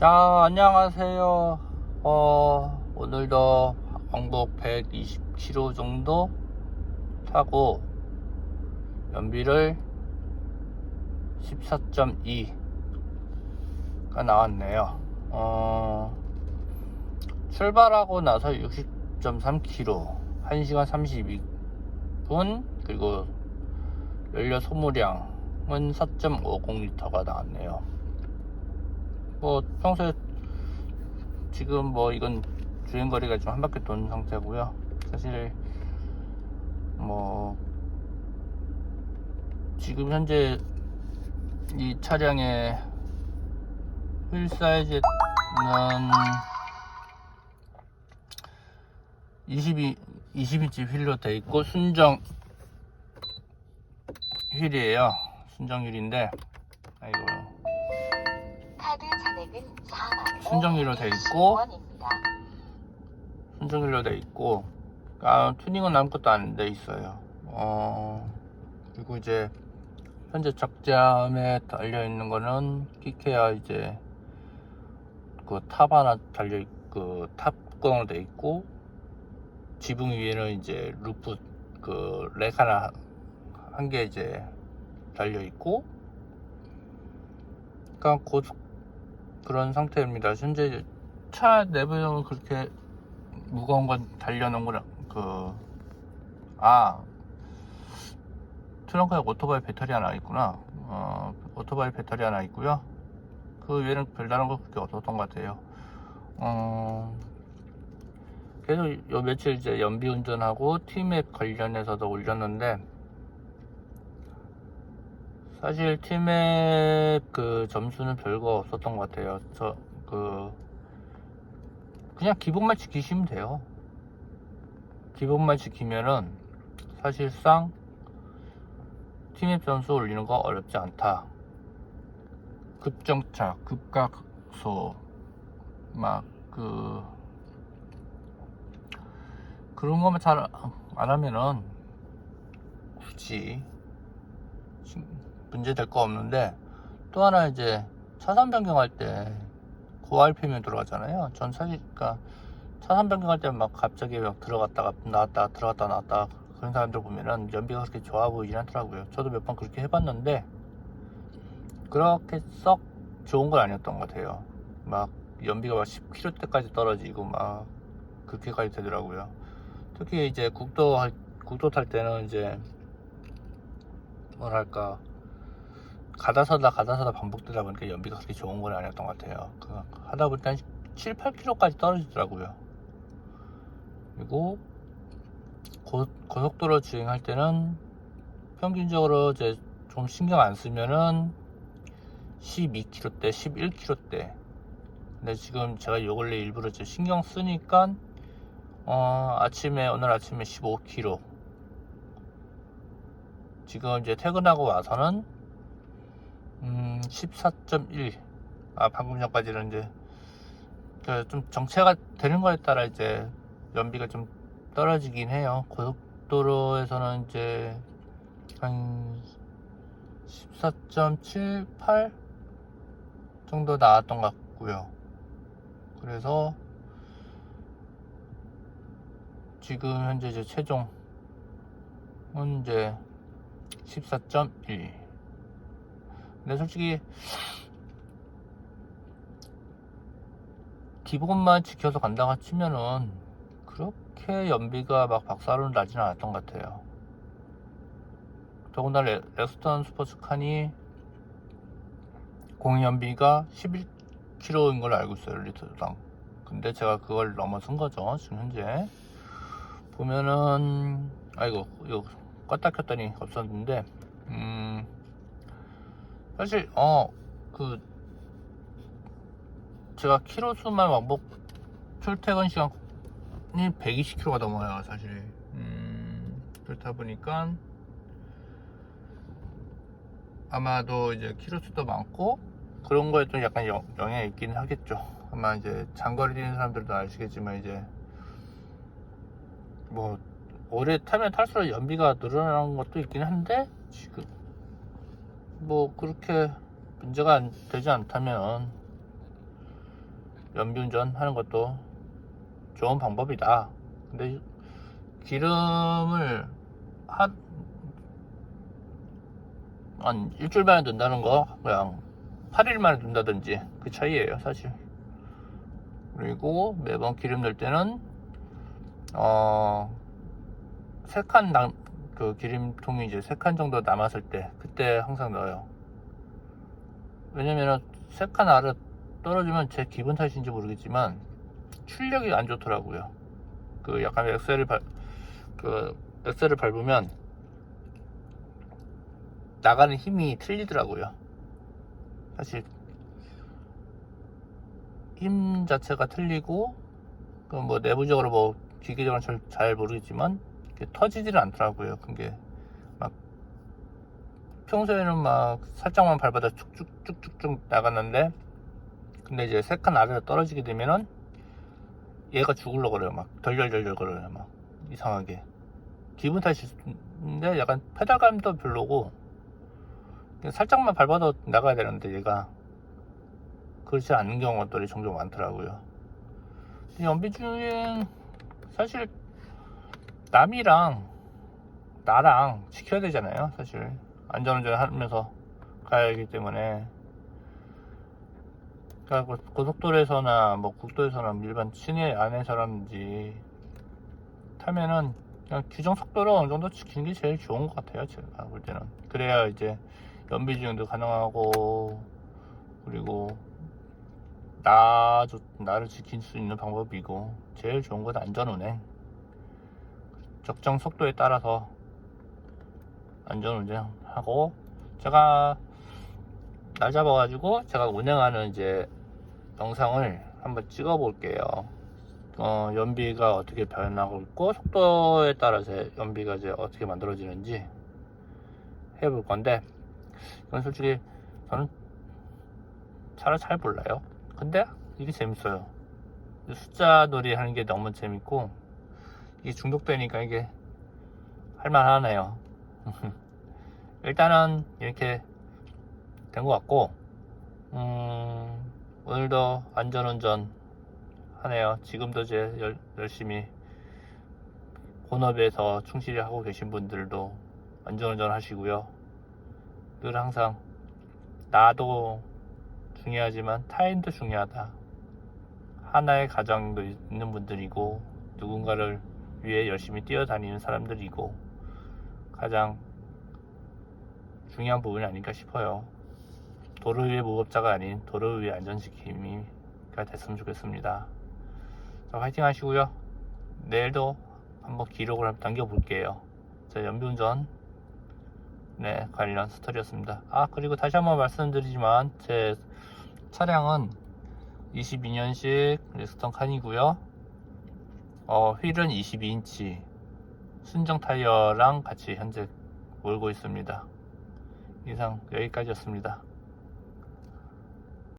자, 안녕하세요. 어, 오늘도 왕복 120km 정도 타고 연비를 14.2가 나왔네요. 어, 출발하고 나서 60.3km, 1시간 32분, 그리고 연료 소모량은 4.50L가 나왔네요. 뭐 평소에 지금 뭐 이건 주행거리가 좀한 바퀴 돈 상태고요. 사실 뭐 지금 현재 이 차량의 휠 사이즈는 22 20인치 휠로 되어 있고 순정 휠이에요. 순정 휠인데 아이고 순정유로 돼 있고. 순정일로 돼 있고 아, 튜닝은 아무것도 안 돼 있어요 어, 그리고 이제 현재 적재함에 달려 있는 거는 키케야 이제 그 탑 하나 달려 있고 탑광으로 돼 있고 지붕 위에는 이제 루프 그렉 하나 한 개 이제 달려 있고 그러니까 곧 그런 상태입니다 현재 차 내부형은 그렇게 무거운 건 달려놓은 거랑 그, 아, 트렁크에 오토바이 배터리 하나 있구나. 어, 오토바이 배터리 하나 있고요. 그 외에는 별다른 거 그렇게 없었던 것 같아요. 어, 계속 요 며칠 이제 연비 운전하고 티맵 관련해서도 올렸는데, 사실 티맵 그 점수는 별거 없었던 것 같아요. 저, 그, 그냥 기본만 지키시면 돼요. 기본만 지키면은 사실상 팀앱 점수 올리는 거 어렵지 않다. 급정차, 급각소, 막 그 그런 것만 잘 안 하면은 굳이 문제 될 거 없는데 또 하나 이제 차선 변경할 때 고RPM에 들어가잖아요. 전 사실, 그니까, 차선 변경할 때 막 갑자기 막 들어갔다가 나왔다가 들어갔다 나왔다 그런 사람들 보면은 연비가 그렇게 좋아 보이진 않더라고요. 저도 몇 번 그렇게 해봤는데, 그렇게 썩 좋은 건 아니었던 것 같아요. 막, 연비가 막 10km대까지 떨어지고 막, 그렇게까지 되더라고요. 특히 이제 국도, 할- 국도 탈 때는 이제, 뭐랄까, 가다 서다 가다 서다 반복되다 보니까 연비가 그렇게 좋은 건 아니었던 것 같아요. 그 하다 보니까 한 7, 8km까지 떨어지더라고요. 그리고 고, 고 속도로 주행할 때는 평균적으로 이제 좀 신경 안 쓰면은 12km대, 11km대. 근데 지금 제가 요 근래 일부러 신경 쓰니까 어, 아침에 오늘 아침에 15km. 지금 이제 퇴근하고 와서는 음, 14.1. 아, 방금 전까지는 이제, 그 좀 정체가 되는 거에 따라 이제 연비가 좀 떨어지긴 해요. 고속도로에서는 이제 한 14.78 정도 나왔던 것 같고요. 그래서 지금 현재 이제 최종은 이제 14.1. 근데 솔직히 기본만 지켜서 간다고 치면은 그렇게 연비가 막 박살은 나지는 않았던 것 같아요. 더군다나 레, 렉스턴 스포츠칸이 공인 연비가 11km인 걸 알고 있어요, 리터당. 근데 제가 그걸 넘어선 거죠, 지금 현재. 보면은, 아이고, 이거 껐다 켰더니 없었는데, 음, 사실 어 그 제가 키로 수만 왕복 출퇴근 시간이 120km가 넘어요 사실. 음 그렇다 보니까 아마도 이제 키로수도 많고 그런 거에 좀 약간 영, 영향이 있긴 하겠죠. 아마 이제 장거리 뛰는 사람들도 아시겠지만 이제 뭐 오래 타면 탈수록 연비가 늘어나는 것도 있긴 한데 지금 뭐 그렇게 문제가 안- 되지 않다면 연비운전 하는 것도 좋은 방법이다. 근데 기름을 한, 한 일주일 만에 넣는다는 거 그냥 8일 만에 넣는다든지 그 차이예요 사실. 그리고 매번 기름 넣을 때는 어, 세칸 남, 그 기름통이 이제 세 칸 정도 남았을 때 그때 항상 넣어요. 왜냐면은 세 칸 아래 떨어지면 제 기분 탓인지 모르겠지만 출력이 안 좋더라고요. 그 약간 엑셀을 밟, 그 엑셀을 밟으면 나가는 힘이 틀리더라고요. 사실 힘 자체가 틀리고 그 뭐 내부적으로 뭐 기계적으로 잘, 잘 모르겠지만 터지지는 않더라고요. 그게 막 평소에는 막 살짝만 밟아도 쭉쭉쭉쭉쭉 나갔는데 근데 이제 세 칸 아래로 떨어지게 되면은 얘가 죽을러 그래요. 막 덜덜덜덜 거려요. 막 이상하게 기분 탓인데 약간 페달감도 별로고 살짝만 밟아도 나가야 되는데 얘가 그렇지 않은 경우들이 종종 많더라고요. 연비주행 사실 남이랑 나랑 지켜야 되잖아요. 사실 안전운전 하면서 가야 하기 때문에 그러니까 고- 고속도로에서나 뭐 국도에서나 일반 시내 안에서라든지 타면은 그냥 규정 속도를 어느 정도 지키는 게 제일 좋은 것 같아요. 제가 볼 때는 그래야 이제 연비 주행도 가능하고 그리고 나 나를 지킬 수 있는 방법이고 제일 좋은 건 안전운행 적정 속도에 따라서 안전 운전하고 제가 날 잡아가지고 제가 운행하는 이제 영상을 한번 찍어 볼게요. 어, 연비가 어떻게 변하고 있고 속도에 따라서 연비가 이제 어떻게 만들어지는지 해 볼 건데 이건 솔직히 저는 차를 잘 몰라요. 근데 이게 재밌어요. 숫자 놀이 하는 게 너무 재밌고 이게 중독되니까 이게 할만하네요. 일단은 이렇게 된 것 같고 음, 오늘도 안전운전 하네요. 지금도 제 열, 열심히 본업에서 충실히 하고 계신 분들도 안전운전 하시고요. 늘 항상 나도 중요하지만 타인도 중요하다. 하나의 가정도 있는 분들이고 누군가를 위해 열심히 뛰어다니는 사람들이고 가장 중요한 부분이 아닐까 싶어요. 도로 위의 무법자가 아닌 도로 위의 안전지킴이가 됐으면 좋겠습니다. 자, 화이팅 하시고요. 내일도 한번 기록을 한번 남겨볼게요. 자, 연비운전 네, 관련 스토리였습니다. 아, 그리고 다시 한번 말씀드리지만 제 차량은 22년식 레스턴 칸이고요. 어, 휠은 22인치 순정 타이어랑 같이 현재 몰고 있습니다. 이상 여기까지였습니다.